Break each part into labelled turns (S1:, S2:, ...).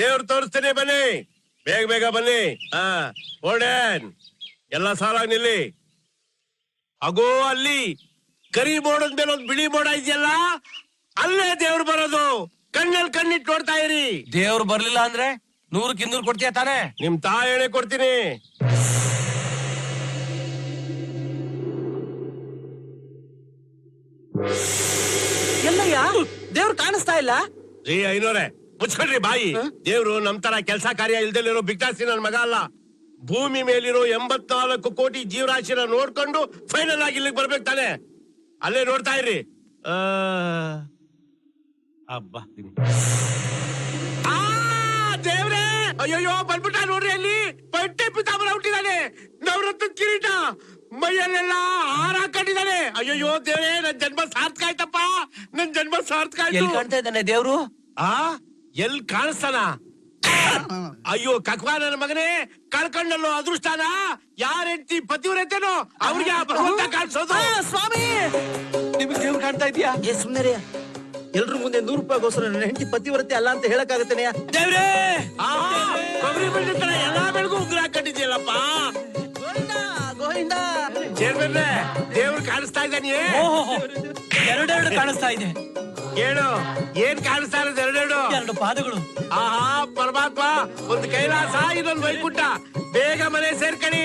S1: ದೇವ್ರು ತೋರಿಸ್ತೀನಿ ಬನ್ನಿ. ಬೇಗ ಬೇಗ ಬನ್ನಿ. ಹಾ ಓಡೇನ್ ಎಲ್ಲ ಸಾಲಾಗಿ ನಿಲ್ಲಿ. ಅಗೋ ಅಲ್ಲಿ ಕರಿ ಮೋಡದ ಮೇಲೆ ಒಂದು ಬಿಳಿ ಮೋಡ ಇದೆಯಲ್ಲ ಅಲ್ಲೇ ದೇವ್ರು ಬರೋದು. ಕಣ್ಣಲ್ಲಿ ಕಣ್ಣಿಟ್ ನೋಡ್ತಾ ಇರಿ.
S2: ದೇವ್ರು ಬರ್ಲಿಲ್ಲ ಅಂದ್ರೆ ನೂರಕ್ಕೆ ಇನ್ನೂರು ಕೊಡ್ತೀಯ ತಾನೇ?
S1: ನಿಮ್ ಹೇಳಿ ಕೊಡ್ತೀನಿ.
S3: ಎಲ್ಲಯ್ಯ? ದೇವ್ರು ಕಾಣಿಸ್ತಾ ಇಲ್ಲ?
S1: ರೀ ಐನೋರೆ. ಮುಚ್ಕೊಳ್ರಿ ಬಾಯಿ. ದೇವ್ರು ನಮ್ ತರ ಕೆಲಸ ಕಾರ್ಯ ಇಲ್ದಲ್ಲಿರೋ ಬಿಗ್ದಾಸಿ ನನ್ ಮಗ ಅಲ್ಲ. ಭೂಮಿ ಮೇಲಿರೋ ಎಂಬತ್ನಾಲ್ಕು ಕೋಟಿ ಜೀವರಾಶಿನ ನೋಡ್ಕೊಂಡು ಫೈನಲ್ ಆಗಿ ಇಲ್ಲಿಗೆ ಬರ್ಬೇಕು ತಾನೆ. ಅಲ್ಲೇ ನೋಡ್ತಾ ಇರ್ರಿ. ಆ, ಅಬ್ಬಾ ಆ, ದೇವ್ರೇ! ಅಯ್ಯೋ ಬಂದ್ಬಿಟ್ಟ ನೋಡ್ರಿ ಅಲ್ಲಿ. ಪಟ್ಟೆ ಪಿತಾಮರ ಹುಟ್ಟಿದಾನೆ. ನವರತ್ನ ಕಿರೀಟ. ಮೈಯಲ್ಲೆಲ್ಲ ಹಾರ ಹಾಕೊಂಡಿದ್ದಾನೆ ಅಯ್ಯೋ ದೇವ್ರೇ ನನ್ ಜನ್ಮ ಸಾರ್ಥಕ ಆಯ್ತಪ್ಪ. ನನ್ ಜನ್ಮ ಸಾರ್ಥಕ ಆಯ್ತು.
S2: ಕಾಣ್ತಾ ಇದ್ದಾನೆ ದೇವ್ರು?
S1: ಆ? ಎಲ್ ಕಾಣಿಸ್ತಾನ? ಅಯ್ಯೋ ಕಕ್ವಾ ನನ್ನ ಮಗನೇ ಕಳ್ಕೊಂಡಲ್ಲೋ ಅದೃಷ್ಟಾನ? ಯಾರ ಹೆಂಡತಿ ಪತಿವ್ರತೆನೋ ಅವ್ರಿಗೆ ಆ ಭಗವಂತ ಕಾಣಿಸೋದು.
S3: ಆ, ಸ್ವಾಮಿ!
S2: ನಿಮ್ಗೆ ದೇವ್ರು ಕಾಣ್ತಾ ಇದೀಯಾ?
S3: ಏ ಸುಮ್ನೆ ಎಲ್ರ ಮುಂದೆ ನೂರು ರೂಪಾಯಿಗೋಸ್ಕರ ನನ್ನ ಹೆಂಡತಿ ಪತಿವ್ರತೆ ಅಲ್ಲ ಅಂತ ಹೇಳಕ್ಕಾಗತ್ತೇನೆಯ
S2: ದೇವ್ರೇ!
S1: ಆಹಾ, ಕೊಬ್ಬರಿ ಬಳ್ಳಿ ತರ ಎಲ್ಲಾ ಬೆಳಗು ಉಗ್ರ ಹಾಕೊಂಡಿದ್ಯಲ್ಲಪ್ಪ
S3: ಗೋವಿಂದ
S1: ದೇವ್ರು ಕಾಣಿಸ್ತಾ ಇದ್ದಾನೆ
S2: ಎರಡೆರಡು ಕಾಣಿಸ್ತಾ ಇದೆ.
S1: ಹೇಳು ಏನ್ ಕಾಣಿಸ್ತಾ ಇರೋದು ಎರಡೆರಡು?
S2: ಎರಡು ಪಾದಗಳು.
S1: ಆಹಾ ಪರಮಾತ್ಮ ಒಂದು ಕೈಲಾಸ ಇನ್ನೊಂದು ವೈಕುಂಠ. ಬೇಗ ಮನೆ ಸೇರ್ಕಣಿ.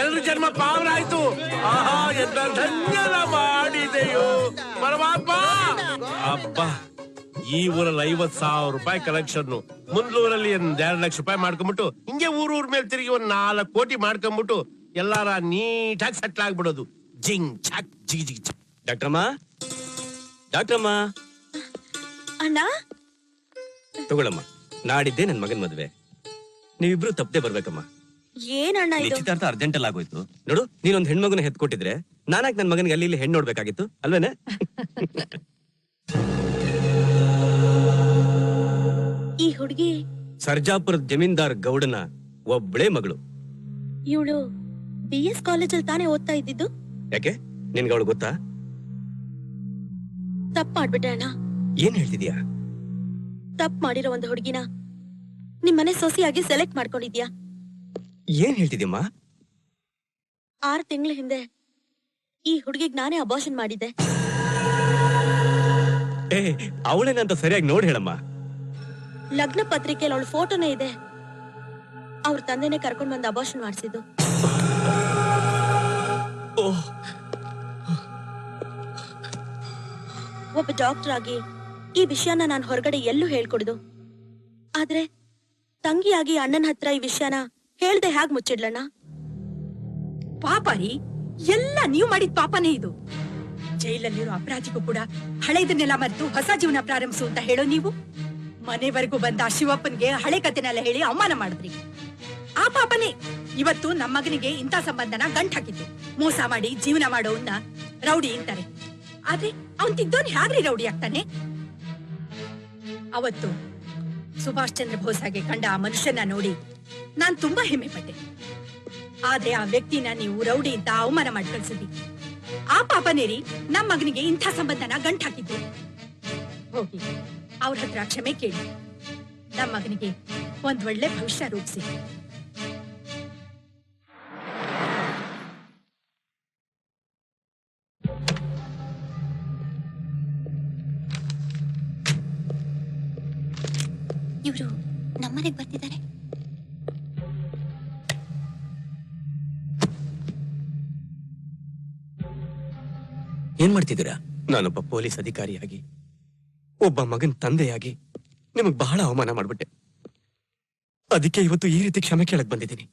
S1: ಎಲ್ರ ಜನ್ಮ ಪಾವನ ಆಯ್ತು ಆಹಾ ಎಂತ ಧನ್ಯನ ಮಾಡಿದೆಯೋ. ಪರಮಾತ್ಮ! ಅಪ್ಪ ಈ ಊರಲ್ಲಿ ಐವತ್ ಸಾವಿರ ರೂಪಾಯಿ ಕಲೆಕ್ಷನ್ ಮುಂದೂರಲ್ಲಿ ಒಂದ್ ಎರಡು ಲಕ್ಷ ರೂಪಾಯಿ ಮಾಡ್ಕೊಂಡ್ಬಿಟ್ಟು ಹಿಂಗೆ ಊರ್ ಊರ್ ಮೇಲೆ ತಿರುಗಿ ಒಂದ್ ನಾಲ್ಕು ಕೋಟಿ ಮಾಡ್ಕೊಂಡ್ಬಿಟ್ಟು ಎಲ್ಲಾರ ನೀಟಾಗಿ ಸೆಟ್ಲ್ ಆಗ್ಬಿಡೋದು. ಜಿಂಗ್ ಚಾಕ್ ಜಿಗಿ ಜಿಗ್ ಚಾಕ್
S4: ಡಾಕ್ಟ್ರಮ್ಮ? ಡಾಕ್ಟ್ರಮ್ಮ?
S5: ಅಣ್ಣ?
S4: ತಗೊಳಮ್ಮ ನಾಡಿದ್ದೆ ನನ್ ಮಗನ್ ಮದ್ವೆ. ನೀವಿಬ್ರು ತಪ್ಪದೆ ಬರ್ಬೇಕಮ್ಮ.
S5: ಏನಣ್ಣ ಇದು?
S4: ನಿಶ್ಚಿತಾರ್ಥ ಅರ್ಜೆಂಟ್ ಅಲ್ಲಿ ಆಗೋಯ್ತು. ನೋಡು ನೀನೊಂದ್ ಹೆಣ್ಮಗುನ ಹೆತ್ಕೊಟ್ಟಿದ್ರೆ ನಾನಾಕ್ ನನ್ ಮಗನಿಗೆ ಅಲ್ಲಿ ಇಲ್ಲಿ ಹೆಣ್ಣು ನೋಡ್ಬೇಕಾಗಿತ್ತು ಅಲ್ವೇನೆ?
S5: ಈ ಹುಡುಗಿ?
S4: ಸರ್ಜಾಪುರದ ಜಮೀನ್ದಾರ್ ಗೌಡನ ಒಬ್ಳೇ ಮಗಳು.
S5: ಇವಳು ಬಿ ಎಸ್ ಕಾಲೇಜಲ್ಲಿ ತಾನೇ ಓದ್ತಾ ಇದ್ದಿದ್ದು?
S4: ಯಾಕೆ? ನಿನ್ಗೆ ಅವಳು ಗೊತ್ತಾ?
S5: ತಪ್ಪಾಡ್ಬಿಟ್ಟೆ ಅಣ್ಣ.
S4: ಏನ್ ಹೇಳ್ತಿದ್ಯಾ?
S5: ತಪ್ಪು ಮಾಡಿರೋ ಒಂದು ಹುಡುಗಿನ ನಿಮ್ಮನೆ ಸೊಸೆಯಾಗಿ ಸೆಲೆಕ್ಟ್ ಮಾಡ್ಕೊಂಡಿದ್ಯಾ?
S4: ಏನ್ ಹೇಳ್ತಿದ್ಯಮ್ಮ?
S5: ಆರು ತಿಂಗಳ ಹಿಂದೆ ಈ ಹುಡುಗಿಗ್ ನಾನೇ ಅಬಾಷನ್ ಮಾಡಿದ್ದೆ.
S4: ಏ ಅವಳೇನಂತ ಸರಿಯಾಗಿ ನೋಡಿ ಹೇಳಮ್ಮ.
S5: ಲಗ್ನ ಪತ್ರಿಕೆಯಲ್ಲಿ ಅವಳ ಫೋಟೋನೇ ಇದೆ. ಅವ್ರ ತಂದೆನೆ ಕರ್ಕೊಂಡ್ ಬಂದು ಅಬಾಷನ್ ಮಾಡಿಸಿದ್ದು.
S4: ಓಹ್.
S5: ಒಬ್ಬ ಡಾಕ್ಟರ್ ಆಗಿ ಈ ವಿಷಯನ ನಾನು ಹೊರಗಡೆ ಎಲ್ಲೂ ಹೇಳ್ಕೊಡುದು. ಆದ್ರೆ, ತಂಗಿಯಾಗಿ ಅಣ್ಣನ ಹತ್ರ ಈ ವಿಷಯನ ಹೇಳ್ದೆ ಹ್ಯಾಗ್ ಮುಚ್ಚಿಡ್ಲಣ್ಣ?
S6: ಪಾಪ ರೀ, ಎಲ್ಲ ನೀವು ಮಾಡಿದ ಪಾಪನೇ ಇದು. ಜೈಲಲ್ಲಿರೋ ಅಪರಾಧಿಗೂ ಕೂಡ ಹಳೆದನ್ನೆಲ್ಲ ಮರೆತು ಹೊಸ ಜೀವನ ಪ್ರಾರಂಭಿಸು ಅಂತ ಹೇಳೋ ನೀವು? ಮನೆವರೆಗೂ ಬಂದ ಶಿವಪ್ಪನ್ಗೆ ಹಳೆ ಕಥೆನೆಲ್ಲ ಹೇಳಿ ಅವಮಾನ ಮಾಡಿದ್ರಿ. ಆ ಪಾಪನೇ ಇವತ್ತು ನಮ್ಮ ಮಗನಿಗೆ ಇಂಥ ಸಂಬಂಧನ ಗಂಟ್ ಹಾಕಿದ್ದು. ಮೋಸ ಮಾಡಿ ಜೀವನ ಮಾಡೋನ್ನ ರೌಡಿ ಅಂತಾರೆ. ಆದ್ರೆ ಅವನ್ ತಿದ್ದೋನ್ ಹ್ಯಾಗ್ರಿ ರೌಡಿ ಆಗ್ತಾನೆ? ಅವತ್ತು ಸುಭಾಷ್ ಚಂದ್ರ ಬೋಸ್ ಹಾಗೆ ಕಂಡ ಆ ಮನುಷ್ಯನ ನೋಡಿ ನಾನ್ ತುಂಬಾ ಹೆಮ್ಮೆ ಪಟ್ಟೆ ಆದ್ರೆ ಆ ವ್ಯಕ್ತಿನ ನೀವು ರೌಡಿ ಅಂತ ಅವಮಾನ ಮಾಡಿ ಕಳ್ಸಿದ್ರಿ ಆ ಪಾಪನೇರಿ ನಮ್ ಮಗನಿಗೆ ಇಂಥ ಸಂಬಂಧನ ಗಂಟ್ ಹಾಕಿದ್ದೆ. ಹೋಗಿ ಅವ್ರ ಹತ್ರ ಕ್ಷಮೆ ಕೇಳಿ. ನಮ್ಮ ಮಗನಿಗೆ ಒಂದ್ ಒಳ್ಳೆ ಭವಿಷ್ಯ ರೂಪಿಸಿ.
S4: ಏನ್ ಮಾಡ್ತಿದ್ದೀರಾ? ನಾನೊಬ್ಬ ಪೊಲೀಸ್ ಅಧಿಕಾರಿಯಾಗಿ, ಒಬ್ಬ ಮಗನ್ ತಂದೆಯಾಗಿ ನಿಮಗ್ ಬಹಳ ಅವಮಾನ ಮಾಡ್ಬಿಟ್ಟೆ. ಅದಕ್ಕೆ ಇವತ್ತು ಈ ರೀತಿ ಕ್ಷಮೆ ಕೇಳಕ್ ಬಂದಿದ್ದೀನಿ.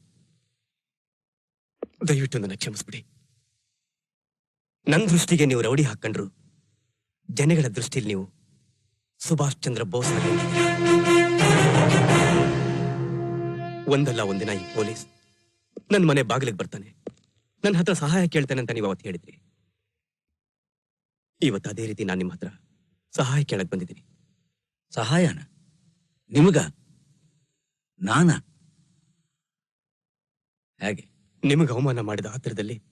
S4: ದಯವಿಟ್ಟು ನನ್ನ ಕ್ಷಮಿಸ್ಬಿಡಿ. ನನ್ ದೃಷ್ಟಿಗೆ ನೀವು ರೌಡಿ ಹಾಕೊಂಡ್ರು ಜನಗಳ ದೃಷ್ಟಿಲಿ ನೀವು ಸುಭಾಷ್ ಚಂದ್ರ ಬೋಸ್ ಒಂದಲ್ಲ ಒಂದಿನ ಈ ಪೊಲೀಸ್ ನನ್ ಮನೆ ಬಾಗಿಲಿಗೆ ಬರ್ತಾನೆ. ನನ್ನ ಹತ್ರ ಸಹಾಯ ಕೇಳ್ತಾನೆ ಅಂತ ನೀವು ಅವತ್ತು ಹೇಳಿದ್ರಿ. ಇವತ್ತು ಅದೇ ರೀತಿ ನಾನು ನಿಮ್ಮ ಹತ್ರ ಸಹಾಯ ಕೇಳಕ್ ಬಂದಿದ್ದೀನಿ.
S7: ಸಹಾಯನ? ನಿಮಗ? ನಾನ? ಹೇಗೆ?
S4: ನಿಮಗೆ ಅವಮಾನ ಮಾಡಿದ ಹತ್ತಿರದಲ್ಲಿ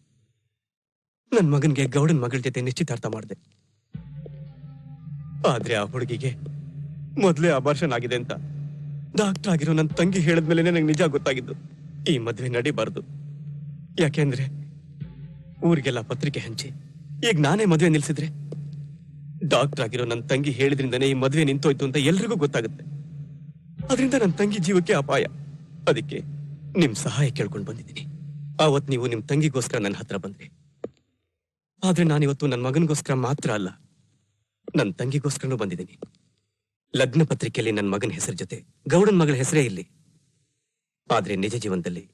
S4: ನನ್ನ ಮಗನಿಗೆ ಗೌಡನ್ ಮಗಳ ಜೊತೆ ನಿಶ್ಚಿತಾರ್ಥ ಮಾಡಿದೆ. ಆದ್ರೆ ಆ ಹುಡುಗಿಗೆ ಮೊದಲೇ ಅಬಾರ್ಷನ್ ಆಗಿದೆ ಅಂತ ಡಾಕ್ಟರ್ ಆಗಿರೋ ನನ್ನ ತಂಗಿ ಹೇಳಿದ್ಮೇಲೆ ನನಗೆ ನಿಜ ಗೊತ್ತಾಗಿದ್ದು. ಈ ಮದ್ವೆ ನಡಿಬಾರ್ದು. ಯಾಕೆಂದ್ರೆ ಊರಿಗೆಲ್ಲ ಪತ್ರಿಕೆ ಹಂಚಿ ಈಗ ನಾನೇ ಮದುವೆ ನಿಲ್ಸಿದ್ರೆ? ಡಾಕ್ಟರ್ ಆಗಿರೋ ನನ್ನ ತಂಗಿ ಹೇಳಿದ್ರಿಂದನೇ ಈ ಮದುವೆ ನಿಂತೋಯ್ತು ಅಂತ ಎಲ್ರಿಗೂ ಗೊತ್ತಾಗುತ್ತೆ. ಅದರಿಂದ ನನ್ನ ತಂಗಿ ಜೀವಕ್ಕೆ ಅಪಾಯ. ಅದಕ್ಕೆ ನಿಮ್ ಸಹಾಯ ಕೇಳ್ಕೊಂಡು ಬಂದಿದ್ದೀನಿ. ಆವತ್ ನೀವು ನಿಮ್ ತಂಗಿಗೋಸ್ಕರ ನನ್ನ ಹತ್ರ ಬಂದ್ರಿ. ಆದ್ರೆ ನಾನಿವತ್ತು ನನ್ನ ಮಗನಿಗೋಸ್ಕರ ಮಾತ್ರ ಅಲ್ಲ ನನ್ನ ತಂಗಿಗೋಸ್ಕರನೂ ಬಂದಿದ್ದೀನಿ. ಲಗ್ನ ಪತ್ರಿಕೆಯಲ್ಲಿ ನನ್ನ ಮಗನ ಹೆಸರು ಜೊತೆ, ಗೌಡನ್ ಮಗಳ ಹೆಸರೇ ಇಲ್ಲಿ. ಆದ್ರೆ ನಿಜ ಜೀವನದಲ್ಲಿ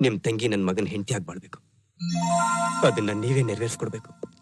S4: ನಿಮ್ ತಂಗಿ ನನ್ನ ಮಗನ ಹೆಂಡತಿ ಬಾಳ್ಬೇಕು ಅದನ್ನ ನೀವೇ ನೆರವೇರಿಸ್ಕೊಡ್ಬೇಕು.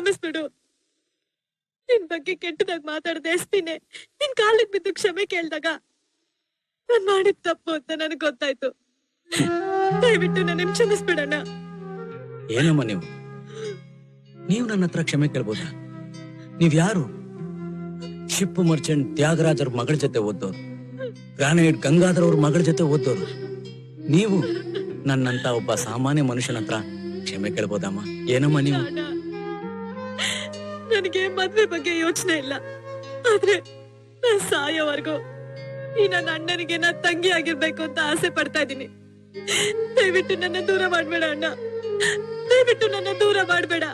S8: ಕ್ಷಮಿಸ್ಬಿಡು. ನಿನ್ ಬಗ್ಗೆ ಕೆಟ್ಟದಾಗ ಮಾತಾಡದೆ ಎಸ್ಪಿನೇ ನಿನ್ ಕಾಲಿಗೆ ಬಿದ್ದು ಕ್ಷಮೆ ಕೇಳ್ದಾಗ ನಾನ್ ಮಾಡಿದ ತಪ್ಪು ಅಂತ ನನಗ್ ಗೊತ್ತಾಯ್ತು. ದಯವಿಟ್ಟು ನನ್ನ ಕ್ಷಮಿಸ್ಬಿಡಣ
S7: ಏನಮ್ಮ ನೀವು? ನೀವು ನನ್ನ ಹತ್ರ ಕ್ಷಮೆ ಕೇಳ್ಬೋದಾ? ನೀವ್ ಯಾರು? ಶಿಪ್ ಮರ್ಚೆಂಟ್ ತ್ಯಾಗರಾಜರ್ ಮಗಳ ಜೊತೆ ಓದ್ದವ್ರು ಗ್ರಾನೈಟ್ ಗಂಗಾಧರ್ ಅವ್ರ ಮಗಳ ಜೊತೆ ಓದ್ದವ್ರು ನೀವು ನನ್ನಂತ ಒಬ್ಬ ಸಾಮಾನ್ಯ ಮನುಷ್ಯನ ಹತ್ರ ಕ್ಷಮೆ ಕೇಳ್ಬೋದಮ್ಮ? ಏನಮ್ಮ ನೀವು?
S8: ನನಗೆ ಮದ್ವೆ ಬಗ್ಗೆ ಯೋಚನೆ ಇಲ್ಲ. ಆದ್ರೆ ನಾನ್ ಸಾಯೋವರೆಗೂ ಈ ನನ್ನ ಅಣ್ಣನಿಗೆ ನಾ ತಂಗಿ ಆಗಿರ್ಬೇಕು ಅಂತ ಆಸೆ ಪಡ್ತಾ ಇದ್ದೀನಿ. ದಯವಿಟ್ಟು ನನ್ನ ದೂರ ಮಾಡ್ಬೇಡ ಅಣ್ಣ. ದಯವಿಟ್ಟು ನನ್ನ ದೂರ ಮಾಡ್ಬೇಡ.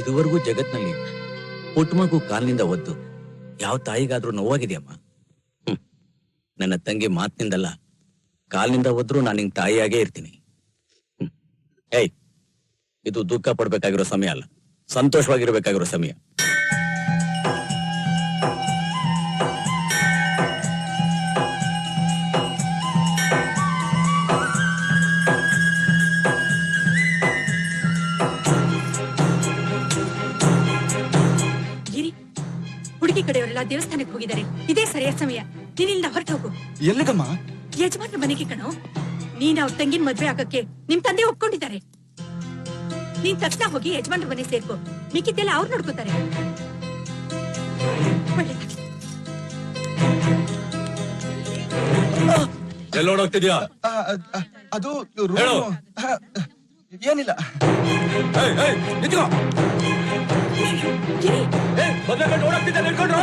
S7: ಇದುವರೆಗೂ ಜಗತ್ನಲ್ಲಿ ಪುಟ್ಟ ಮಗು ಕಾಲಿನಿಂದ ಒದ್ದು ಯಾವ ತಾಯಿಗಾದ್ರೂ ನೋವಾಗಿದೆಯಮ್ಮ. ನನ್ನ ತಂಗಿ ಮಾತಿನಿಂದಲ್ಲ, ಕಾಲಿನಿಂದ ಒದ್ರು ನಾನು ನಿಂಗೆ ತಾಯಿಯಾಗೇ ಇರ್ತೀನಿ. ಏಯ್ ಇದು ದುಃಖ ಪಡ್ಬೇಕಾಗಿರೋ ಸಮಯ ಅಲ್ಲ. ಸಂತೋಷವಾಗಿರ್ಬೇಕಾಗಿರೋ ಸಮಯ.
S6: ಹುಡುಗಿ ಕಡೆಯವರೆಲ್ಲ ದೇವಸ್ಥಾನಕ್ಕೆ ಹೋಗಿದ್ದಾರೆ. ಇದೇ ಸರಿಯಾದ ಸಮಯ. ನೀನಿಲ್ಲ ಹೊರಟು ಹೋಗು.
S9: ಎಲ್ಲಿಗಮ್ಮ?
S6: ಯಜಮಾನ್ರ ಮನೆಗೆ ಕಣೋ. ನೀನ್ ಅವ್ರ ತಂಗಿನ ಮದ್ವೆ ಆಗಕ್ಕೆ ನಿಮ್ ತಂದೆ ಒಪ್ಕೊಂಡಿದ್ದಾರೆ. ನೀನ್ ತಕ್ಷಣ ಹೋಗಿ ಯಜಮಾನ್ರ ಮನೆ ಸೇರ್ಕೋ. ಮಿಕ್ಕಿದ್ದೆಲ್ಲ ಅವ್ರು ನೋಡ್ಕೋತಾರೆ.
S10: ಎಲ್ಲೋಡೋಗ್ತಿದ್ಯಾ?
S9: ಅದು ರೂಮು.
S10: ಹೇಳು.
S9: ಏನಿಲ್ಲ.
S10: ನಿಂತ್ಕೋ.
S6: ಗಿರಿ
S10: ಗಂಡು ಓಡಾಗ್ತಿದ್ದೆ ನಿಂತ್ಕೊಂಡ್ರು.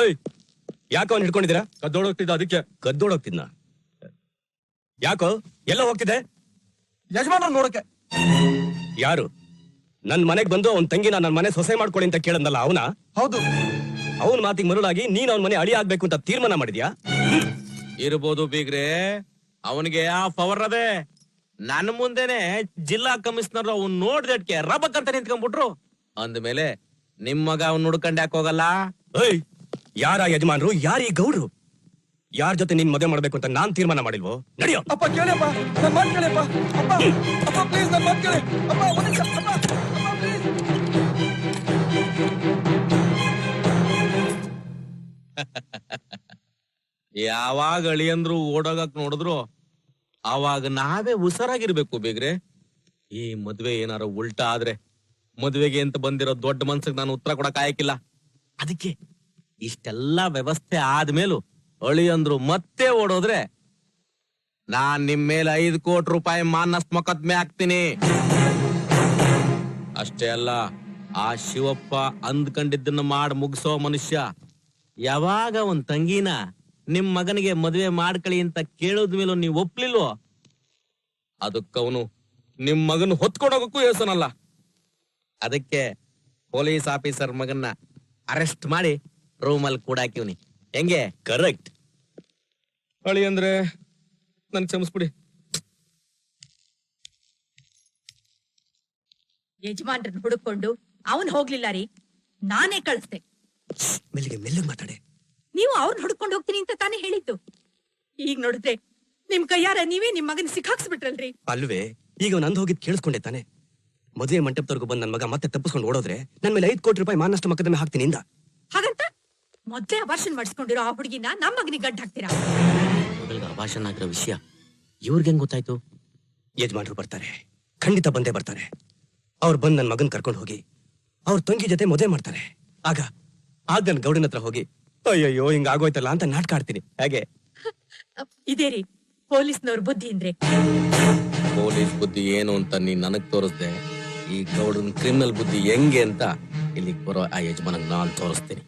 S4: ಏಯ್ ಯಾಕೋ ಅವ್ನು ಹಿಡ್ಕೊಂಡಿದ್ದೀರಾ?
S10: ಕದ್ದೋಡೋಗ್ತಿದ್ದ ಅದಕ್ಕೆ.
S4: ಕದ್ದೋಡೋಗ್ತಿದ್ನ ಯಾಕೋ ಎಲ್ಲ ಹೋಗ್ತಿದೆ?
S9: ಯಜಮಾನ ನೋಡಕ್ಕೆ
S4: ಯಾರು? ನನ್ ಮನೆಗ್ ಬಂದು ಅವ್ನ ತಂಗಿನ ನನ್ನ ಮನೆ ಸೊಸೆ ಮಾಡ್ಕೊಳ್ಳಿ ಅಂತ ಕೇಳಂದಲ್ಲ ಅವನ?
S9: ಹೌದು.
S4: ಅವನ್ ಮಾತಿಗೆ ಮರುಳಾಗಿ ನೀನ್ ಅವ್ನ ಮನೆ ಅಳಿ ಆಗ್ಬೇಕು ಅಂತ ತೀರ್ಮಾನ ಮಾಡಿದ್ಯಾ?
S11: ಇರ್ಬೋದು ಬೀಗ್ರೆ ಅವನಿಗೆ ಆ ಪವರ್ ಅದೇ. ನನ್ನ ಮುಂದೆನೆ ಜಿಲ್ಲಾ ಕಮಿಷನರ್ ಅವ್ನ್ ನೋಡ್ದಟ್ಕೆ ರಬಕ್ ಅಂತ ನಿಂತ್ಕೊಂಡ್ಬಿಟ್ರು. ಅಂದ್ಮೇಲೆ ನಿಮ್ಮ ಮಗ ಅವ್ನ್ ನೋಡ್ಕೊಂಡ್ ಯಾಕೆ ಹೋಗಲ್ಲ?
S4: ಏಯ್ ಯಾರ ಯಜಮಾನ್ರು ಯಾರ ಈ ಗೌಡ್ರು? ಯಾರ ಜೊತೆ ನೀನ್ ಮದುವೆ ಮಾಡ್ಬೇಕು ಅಂತ ನಾನ್ ತೀರ್ಮಾನ ಮಾಡಿಲ್ವೋ? ನಡೆಯೋ.
S9: ಅಪ್ಪ ಕೇಳಿಯಪ್ಪ ನನ್ನ ಮಾತು ಕೇಳಿಯಪ್ಪ ಅಪ್ಪ ಅಪ್ಪ ಪ್ಲೀಸ್ ನನ್ನ ಮಾತು ಕೇಳಿ. ಅಪ್ಪ ಒಂದು ನಿಮಿಷ ಅಪ್ಪ ಅಪ್ಪ ಪ್ಲೀಸ್
S11: ಯಾವಾಗ ಅಳಿಯಂದ್ರು ಓಡೋಗಕ್ ನೋಡಿದ್ರು ಅವಾಗ ನಾವೇ ಹುಷಾರಾಗಿರ್ಬೇಕು ಬೇಗ್ರೆ. ಈ ಮದ್ವೆ ಏನಾರ ಉಲ್ಟಾ ಆದ್ರೆ ಮದ್ವೆಗೆ ಅಂತ ಬಂದಿರೋ ದೊಡ್ಡ ಮನ್ಸಿಗೆ ನಾನು ಉತ್ತರ ಕೊಡಕ್ ಆಯ್ಕಿಲ್ಲ ಅದಕ್ಕೆ ಇಷ್ಟೆಲ್ಲಾ ವ್ಯವಸ್ಥೆ ಆದ್ಮೇಲೂ ಅಳಿಯಂದ್ರು ಮತ್ತೆ ಓಡೋದ್ರೆ ನಾನ್ ನಿಮ್ ಮೇಲೆ ಐದು ಕೋಟಿ ರೂಪಾಯಿ ಮಾನಸ್ ಮೊಕದ್ಮೆ ಹಾಕ್ತೀನಿ. ಅಷ್ಟೇ ಅಲ್ಲ, ಆ ಶಿವಪ್ಪ ಅಂದ್ಕೊಂಡಿದ್ದನ್ನ ಮಾಡ್ ಮುಗಿಸೋ ಮನುಷ್ಯ ಯಾವಾಗ ಒಂದ್ ತಂಗಿನ ನಿಮ್ ಮಗನಿಗೆ ಮದುವೆ ಮಾಡ್ಕಳಿ ಅಂತ ಕೇಳೋದ್ ಮೇಲೂ ನೀವ್ ಒಪ್ಲಿಲ್ವೋ? ಅದಕ್ಕವನು ನಿಮ್ ಮಗನ್ ಹೊತ್ಕೊಂಡೋಗಕ್ಕೂ ಯೋಸನಲ್ಲ ಅದಕ್ಕೆ ಪೊಲೀಸ್ ಆಫೀಸರ್ ಮಗನ್ನ ಅರೆಸ್ಟ್ ಮಾಡಿ ರೂಮಲ್ಲಿ ಕೂಡಾಕಿವ್ನಿ ಹೆಂಗೆ?
S4: ಕರೆಕ್ಟ್
S11: ಅಳಿ ಅಂದ್ರೆ
S4: ನನ್ ಕ್ಷಮಿಸ್ಬಿಡಿ.
S6: ಯಜಮಾನ್ರನ್ನ ಹುಡುಕೊಂಡು ಅವನ್ ಹೋಗ್ಲಿಲ್ಲ ರೀ. ನಾನೇ ಕಳಿಸ್ದೆ.
S4: ಮೆಲ್ಲಿಗೆ ಮೆಲ್ಲಿಗೆ ಮಾತಾಡೆ.
S6: ನೀವು ಅವ್ರನ್ನ ಹುಡ್ಕೊಂಡು ಹೋಗ್ತೀನಿ ಅಂತ ತಾನೇ ಹೇಳಿದ್ದು. ಈಗ ನೋಡಿದ್ರೆ ನಿಮ್ ಕೈಯಾರ ನೀವೇ ನಿಮ್ ಮಗನ ಸಿಕ್ಕಾಕ್ಸ್ಬಿಟ್ರಲ್ರಿ.
S4: ಅಲ್ವೇ ಈಗ ನಂದು ಹೋಗಿದ್ ಕೇಳಿಸ್ಕೊಂಡೆ ತಾನೆ. ಮದುವೆ ಮಂಟಪದವರೆಗೂ ಬಂದ್ ನನ್ ಮಗ ಮತ್ತೆ ತಪ್ಪಿಸ್ಕೊಂಡು ಓಡೋದ್ರೆ ನನ್ ಮೇಲೆ ಐದ್ ಕೋಟಿ ರೂಪಾಯಿ ಮಾನಷ್ಟ ಮಕ್ಕದ ಹಾಕ್ತೀನಿ ಇಂದ.
S6: ಹಾಗಂತ? ಮೊದ್ಲೇ ಅಬಾರ್ಷನ್ ಮಾಡಿಸ್ಕೊಂಡಿರೋ ಆ ಹುಡುಗಿನ ನಮ್ಮ ಮಗನಿಗೆ ಗಂಟ್ ಹಾಕ್ತೀರಾ?
S11: ಮೊದಲಿಗೆ ಅಭಾಷಣ ಆಗಿರೋ ವಿಷಯ ಇವ್ರಿಗೆ ಹೆಂಗ್ ಗೊತ್ತಾಯ್ತು?
S4: ಯಜಮಾನ್ರು ಬರ್ತಾರೆ. ಖಂಡಿತ ಬಂದೇ ಬರ್ತಾರೆ. ಅವ್ರು ಬಂದ್ ನನ್ ಮಗನ್ ಕರ್ಕೊಂಡು ಹೋಗಿ ಅವ್ರ ತಂಗಿ ಜೊತೆ ಮದುವೆ ಮಾಡ್ತಾರೆ. ಆಗ ಆಗ ನನ್ ಗೌಡನ ಹತ್ರ ಹೋಗಿ ಅಯ್ಯಯ್ಯೋ ಹಿಂಗ ಆಗೋಯ್ತಲ್ಲ ಅಂತ ನಾಟಕ ಆಡ್ತೀನಿ. ಹಾಗೆ?
S6: ಇದೇ ರೀ ಪೊಲೀಸ್ನವ್ರ ಬುದ್ಧಿ ಅಂದ್ರೆ.
S11: ಪೊಲೀಸ್ ಬುದ್ಧಿ ಏನು ಅಂತ ನೀನ್ ನನಗ್ ತೋರಿಸ್ದೆ ಈ ಗೌಡನ್ ಕ್ರಿಮಿನಲ್ ಬುದ್ಧಿ ಹೆಂಗೆ ಅಂತ ಇಲ್ಲಿಗೆ ಬರೋ ಆ ಯಜಮಾನ ನಾನ್ ತೋರಿಸ್ತೀನಿ.